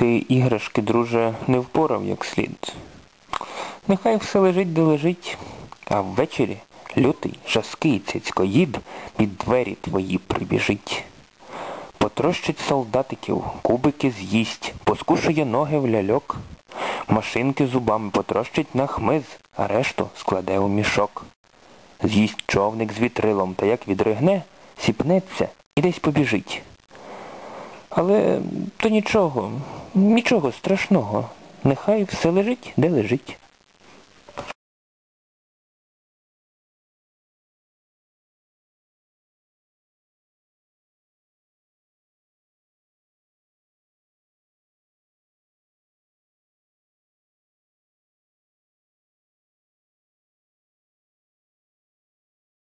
Ти іграшки, друже, не впорав як слід. Нехай все лежить де лежить, а ввечері лютий, жаский цицькоїд під двері твої прибіжить. Потрощить солдатиків, кубики з'їсть, поскушує ноги в ляльок, машинки зубами потрощить на хмиз, а решту складе у мішок. З'їсть човник з вітрилом, та як відригне, сіпнеться і десь побіжить. Але то нічого, нічого страшного. Нехай все лежить, де лежить.